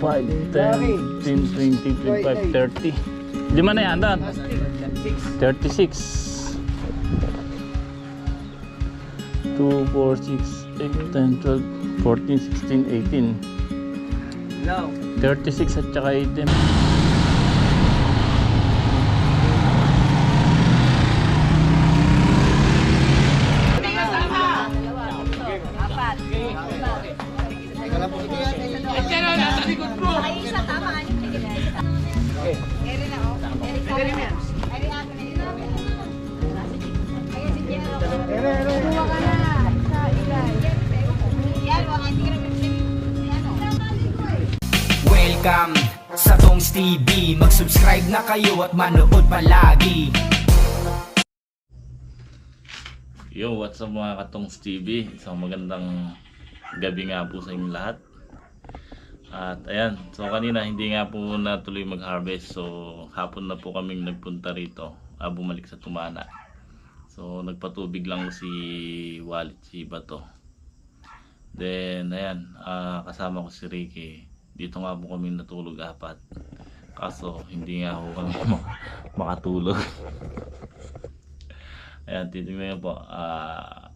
Five, ten, fifteen, twenty, twenty-five, thirty. Lima na yan, Dan. 36. 2, 4, 6, 8, 10, 12, 14, 16, 18. No. 36 at saka 18. Welcome sa Tongs TV Mag-subscribe na kayo at manood palagi Yo, what's up mga Katongs TV? Isang magandang gabi nga po sa inyong lahat. At ayan, so kanina hindi nga po natuloy mag-harvest. So hapon na po kaming nagpunta rito. Ah, bumalik sa Tumana. So nagpatubig lang si Wallet si Bato. Then ayan, ah, kasama ko si Ricky. Dito nga po kami natulog apat. Kaso hindi nga ako kami makatulog. Ayan, titignan nyo po. ah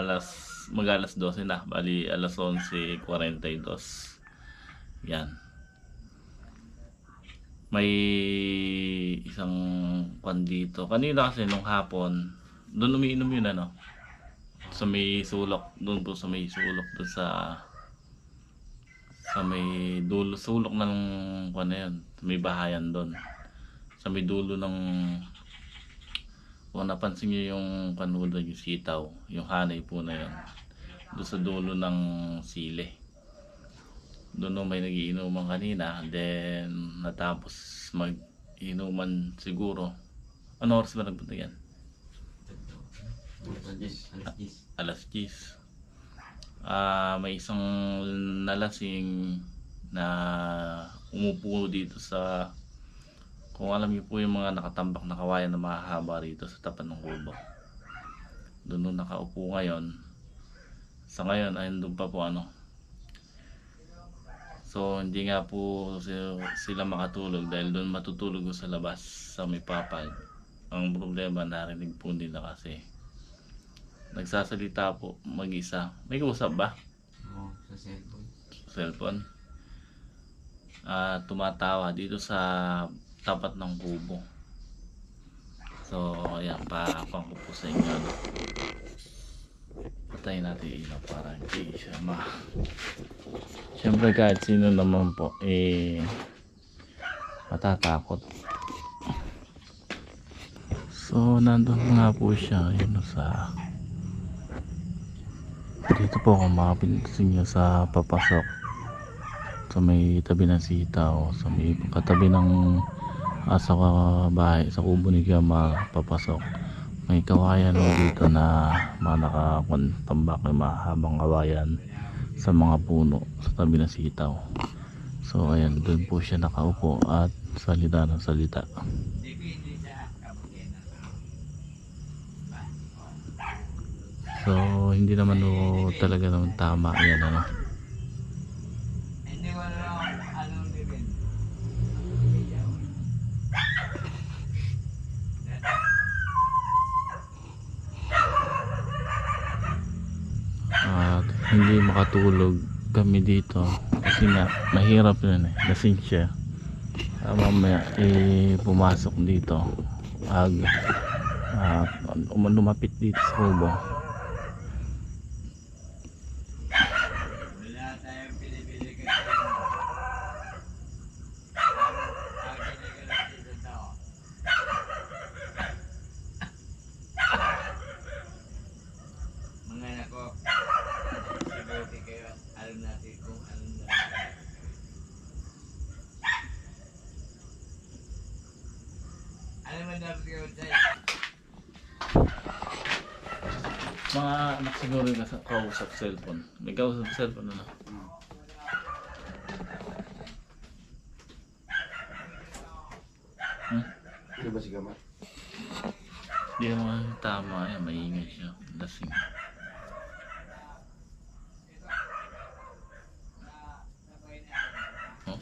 alas, mag alas 12 na. Bali, alas 11.42. Yan. May isang pan dito. Kanina kasi nung hapon, doon umiinom yun ano. Sa may sulok. Doon po sa may sulok. Doon sa sa may dulo, sulok ng ano yun, sa may bahayan doon. Sa may dulo ng kung napansin nyo yung kanuda yung sitaw, yung hanay po na yun. Doon sa dulo ng sile. Doon may nagiinuman kanina, then natapos mag-inuman siguro. Ano oras ba nagpunta yan? Alas 10. Ah, may isang nalasing na umupo dito sa kung alam niyo po yung mga nakatambak na kawayan na mahahaba rito sa tapat ng kubo. Doon nakaupo ngayon. Sa ngayon ay doon pa po ano. So hindi nga po si- sila makatulog dahil doon matutulog sa labas sa may papag. Ang problema narinig po nila kasi nagsasalita po mag-isa. May kausap ba? Oo, sa cellphone. sa cellphone. Ah, tumatawa dito sa tapat ng kubo. So, ayan, pakapang ko po sa inyo. Ano. Patayin natin yung ilaw para hindi siya ma... Siyempre kahit sino naman po, eh, matatakot. So, nandun nga po siya, yun sa... Dito po ako makapilinsin niyo sa papasok sa may tabi ng sitaw, sa may katabi ng ah, sa bahay, sa kubo ni Gama papasok. May kawayan ho dito na mga nakakantambak may mahabang kawayan sa mga puno sa tabi ng sitaw. So ayan, doon po siya nakaupo at salita ng salita. So hindi naman ho talaga naman tama yan ano. At hindi makatulog kami dito kasi nga mahirap yun eh lasing siya Ah, mamaya eh pumasok dito. Ag uh, lumapit dito sa kubo Wala tayong pinipili kasi. Ang kinikilig dito tao. Mga anak ko, sibuti kayo at alam natin kung anong dapat. Alam mo dapat kayo tayo. Mga anak siguro yung kausap cellphone may kausap sa cellphone ano hmm? Ano ba si Gamat? Hindi naman tama yan, maingay siya. Lasing. Oh.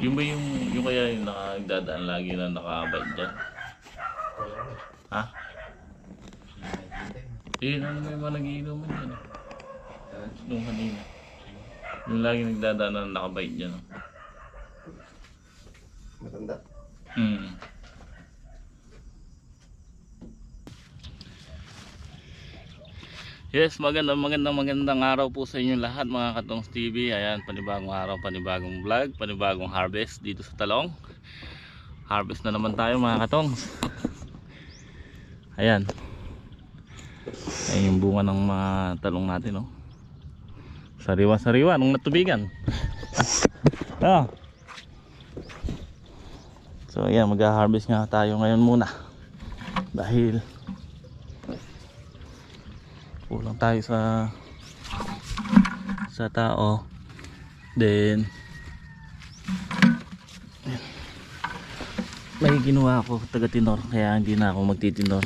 Yung ba yung, yung kaya yung nakagdadaan lagi na nakabike dyan? Ha? Eh, ano may mga nagiinuman dyan eh. Nung kanina. Yung lagi nagdadaan na nakabike dyan. oh. Matanda. Hmm. Yes, magandang magandang magandang araw po sa inyo lahat mga Katongs TV. Ayan, panibagong araw, panibagong vlog, panibagong harvest dito sa Talong. Harvest na naman tayo mga Katongs. Ayan. Ayan yung bunga ng mga talong natin, oh. Sariwa-sariwa nung natubigan. ah. So ayan, mag-harvest nga tayo ngayon muna. Dahil kulang tayo sa sa tao. Then may ginawa ako taga tinor kaya hindi na ako magtitinor.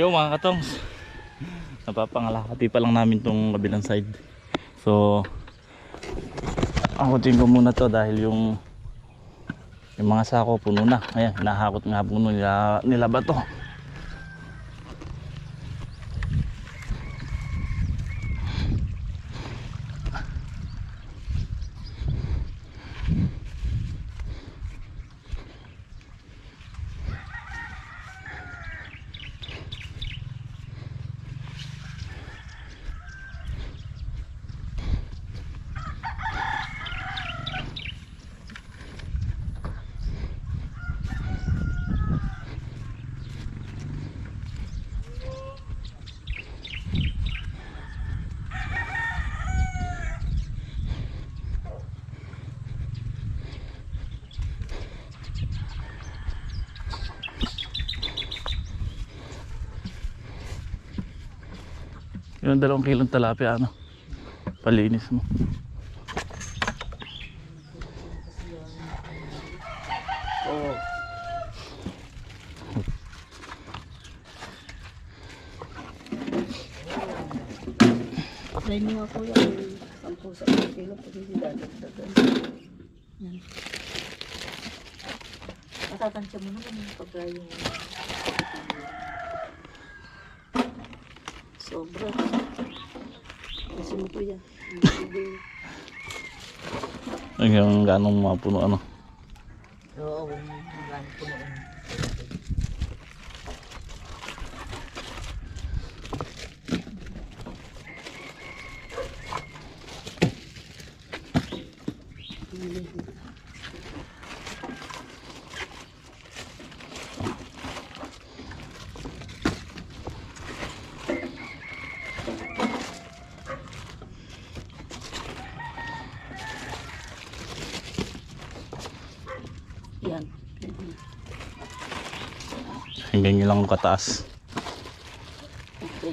Yo mga katongs. Napapangalakati pa lang namin tong kabilang side. So akutin ko muna to dahil yung yung mga sako puno na. Ayan, nahakot nga puno nila, nila ba to? Yung dalawang kilong talapia ano. Palinis mo. Try mo nga kuya, ang 10 sa kilo, pag hindi dadagdagan. Yan. Matatansya mo yung pagka yung sobra. Kuya, ganong mga puno ano. Oo, ang po noon. Yan. Yun lang kataas. Ko.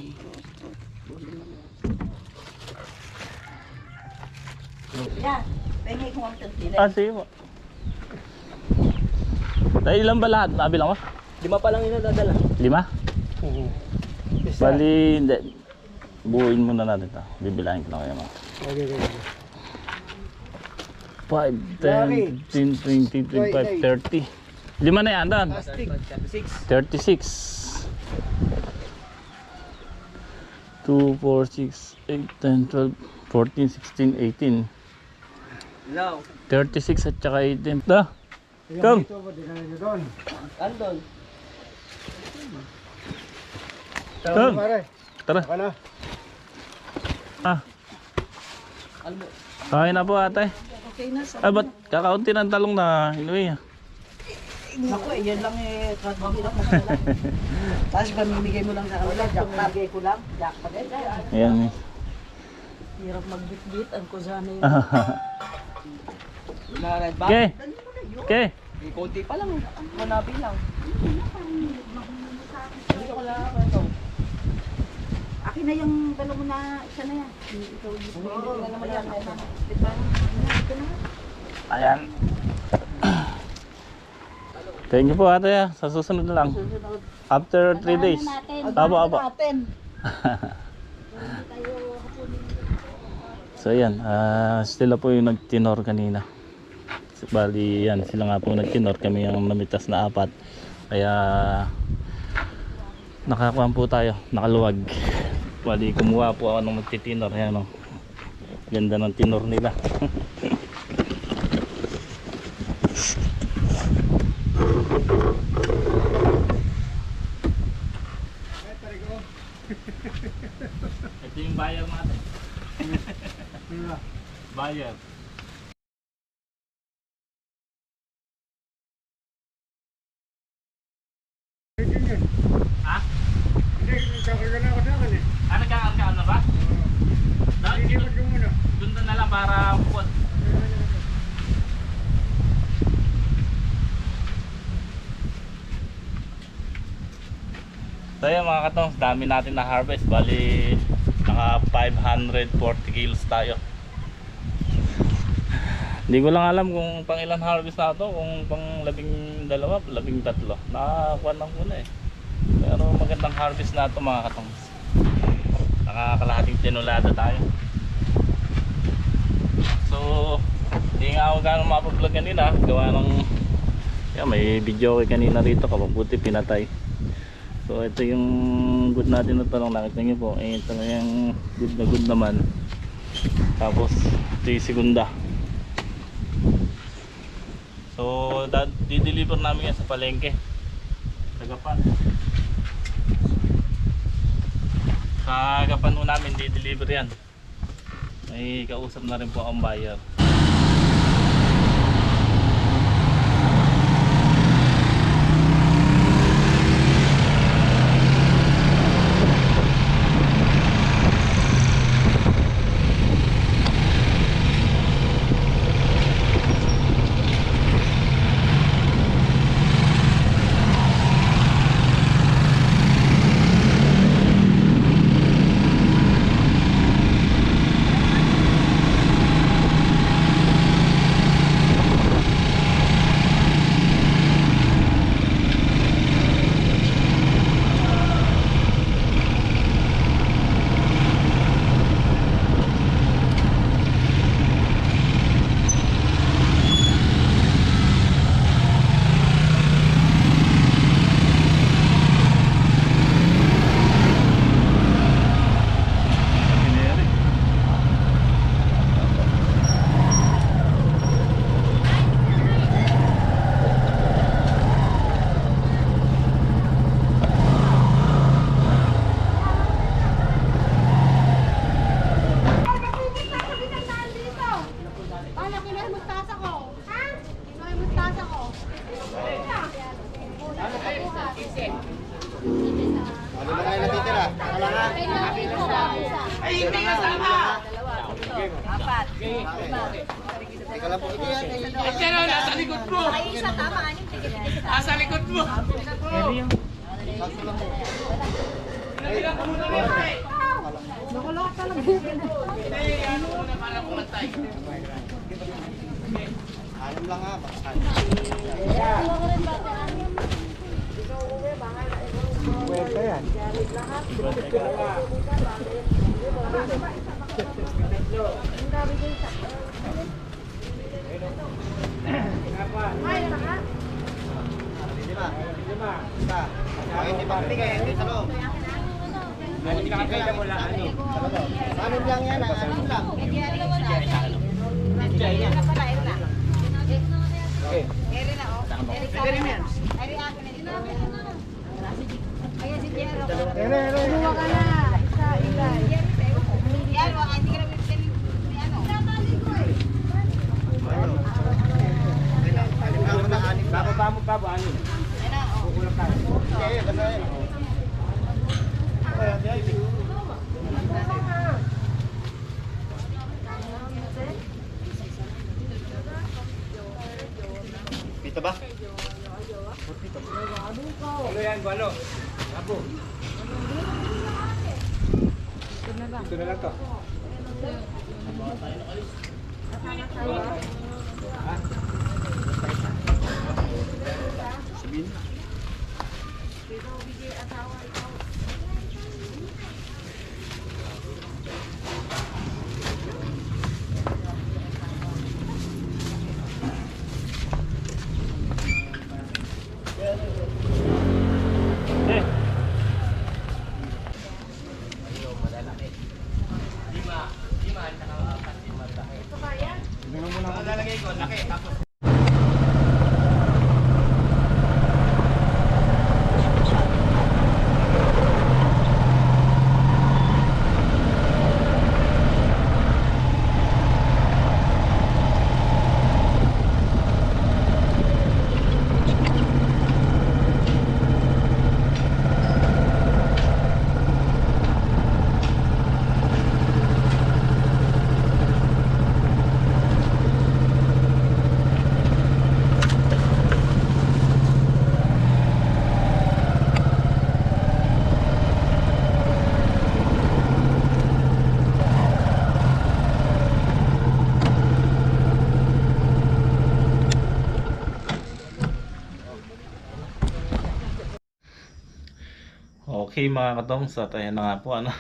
Ah, sige po. Dahil ilan ba lahat? Nabilang mo? Lima pa lang yung nadadala. Lima? Isa. Bali, hindi. Buuin muna natin ito. Bibilahin ko lang kayo mga. Okay, okay, okay. 5, 10, 15, 20, 25, 30. Lima na yan. Six. 36. 2, 4, 6, 8, 10, 12, 14, 16, 18. Now. 36 at saka 18. Da. Come. Andon. Come. Tara. Ano? Ah, kain na po ate. Okay na sa... Ah, ba't kakaunti ng talong na inuwi? Naku, eh, yan lang eh. Kahirap mo lang. Tapos pamimigay mo lang sa kanila. Jack Pamigay ko lang. Jack pa din. Ayan eh. Hirap magbitbit. Ang kusana yun. Okay. Okay. May konti pa lang. Manabi lang. Hindi ko wala ako ito. Akin na yung dalawa na isa na yan. Ikaw yung Hindi na naman yan. Ito. Ayan. Thank you po ate ah. Sa susunod na lang. Susunod. After 3 days. apo. Natin. So ayan, ah sila po yung nagtinor kanina. Bali yan, sila nga po nagtinor, kami yung namitas na apat. Kaya nakakuha po tayo, nakaluwag. Bali kumuha po ako ng magtitinor, ayan o. Ganda ng tinor nila. Buyer. Ha? Ah, nagkakargaan na ba? Dahil doon na lang para bukod. So yun mga katong, dami natin na harvest. Bali, naka 540 kilos tayo. Hindi ko lang alam kung pang ilan harvest na to, kung pang labing dalawa, labing tatlo. Nakakuha lang muna eh. Pero magandang harvest na ito mga katongs. Nakakalahating tinulada tayo. So, hindi nga ako gano'ng mapablog kanina. Gawa ng, yeah, may video ko kanina rito. Kapabuti pinatay. So, ito yung good natin na talong. Nakita nyo po. Eh, talagang good na good naman. Tapos, ito yung segunda. So, di-deliver namin yan sa palengke. Tagapan. Sa Gapan po namin di-deliver yan. May kausap na rin po ang buyer. Paano kinuha yung mustasa ko? Ha? Kinuha yung mustasa ko. Ano ba kayo natitira? Wala nga. Ay, hindi ka sama! Teka lang po. Ito yan. Ito yan. Ay, isa tama, anim, tigil-tigil sa Sakto lang po. Nakulok ka lang. Alam lang ha. Baka lima. Lima. Isa. Ay, hindi pa pinigay. Hindi sa loob. Hindi ka kaya mo lang. Anim lang yan. ah. Anim lang. Ayan si Jero. Kumuha ka na sa ilay. Yan, wala, hindi ka na bibigyan ni ano. Anim lang mo na. Anim lang. Bababa mo pa ba ano? Okay, basta yan. Pito ba? Ano yan, Gualo? Apo. Ito na lang to. Eh, Okay mga katongs, at ayan na nga po ano.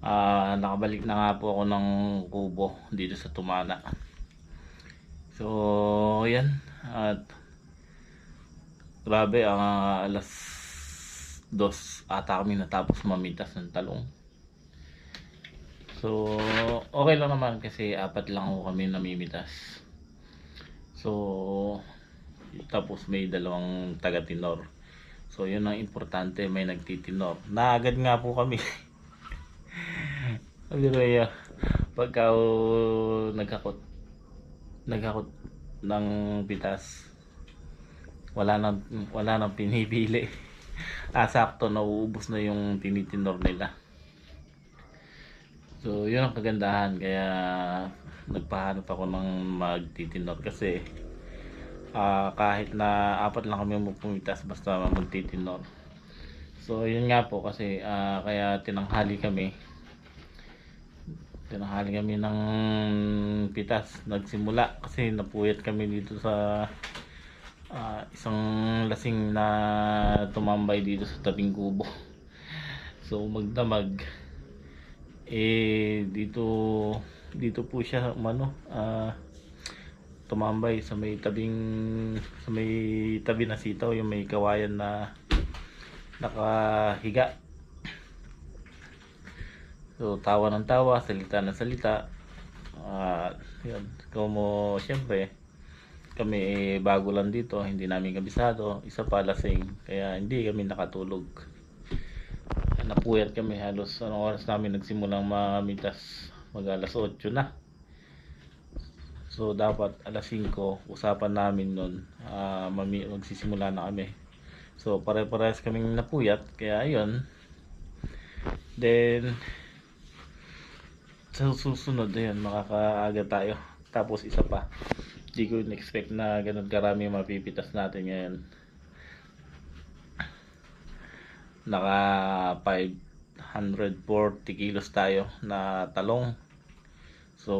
Ah, nakabalik na nga po ako ng kubo dito sa Tumana. So, yan. At grabe, ang alas dos ata kami natapos mamitas ng talong. So, okay lang naman kasi apat lang ako kami namimitas. So, tapos may dalawang taga-tinor. So, yun ang importante, may nagtitinor. Naagad nga po kami. Yeah, pagka oh, nagkakot, nagkakot ng pitas, wala nang, wala nang pinipili. Ah, sakto, nauubos na yung tinitinor nila. So, yun ang kagandahan. Kaya, nagpahanap ako ng magtitinor kasi ah, kahit na apat lang kami pumitas basta magtitinor. So, yun nga po kasi ah, kaya tinanghali kami. Tinanghali kami ng pitas. Nagsimula kasi napuyat kami dito sa ah, isang lasing na tumambay dito sa tabing kubo. So, magdamag eh dito dito po siya umano ah tumambay sa may tabing sa may tabi na sitaw yung may kawayan na nakahiga. So tawa ng tawa salita ng salita. At yun como syempre kami eh, bago lang dito hindi namin kabisado isa pa lasing. Kaya hindi kami nakatulog. Napuyat kami halos anong oras namin nagsimulang mamitas mag alas 8 na so dapat alas 5 usapan namin nun. Ah, mami, magsisimula na kami. So pare-parehas kaming napuyat kaya ayun. Then sa susunod ayun makakaaga tayo. Tapos isa pa. Di ko in-expect na ganun karami mapipitas natin ngayon. Naka 540 kilos tayo na talong. So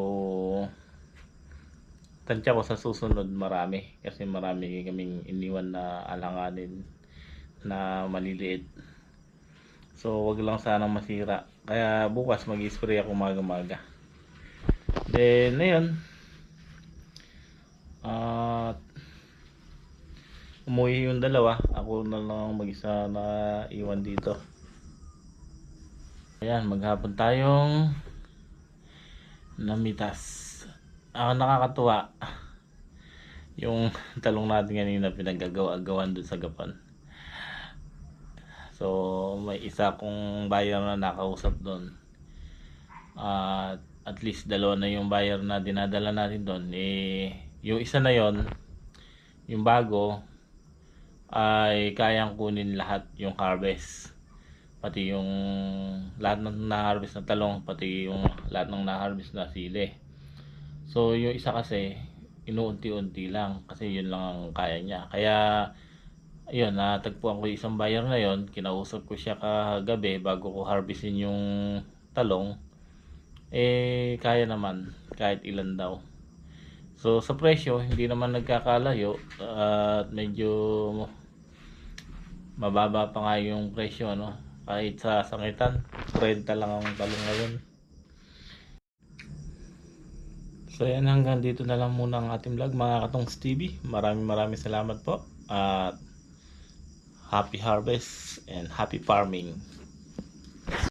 tansya ko sa susunod marami. Kasi marami kaming iniwan na alanganin na maliliit. So wag lang sanang masira. Kaya bukas mag-spray ako maga-maga then ayun. At umuwi yung dalawa. Ako na lang mag-isa na iwan dito. Ayan maghapon tayong namitas ako nakakatuwa. Yung talong natin kanina pinagagawa-agawan dun sa gapan so may isa kong buyer na nakausap doon at at least dalawa na yung buyer na dinadala natin doon eh yung isa na yon yung bago ay kayang kunin lahat yung harvest. Pati yung lahat ng na-harvest na talong pati yung lahat ng na-harvest na sili so yung isa kasi inuunti-unti lang kasi yun lang ang kaya niya. Kaya ayun natagpuan ko yung isang buyer na yon kinausap ko siya kagabi bago ko harvestin yung talong. Eh kaya naman kahit ilan daw. So sa presyo hindi naman nagkakalayo at medyo mababa pa nga yung presyo no kahit sa sangitan 30 lang ang talong ngayon. So yan hanggang dito na lang muna ang ating vlog mga katong TV. Maraming maraming salamat po at happy harvest and happy farming.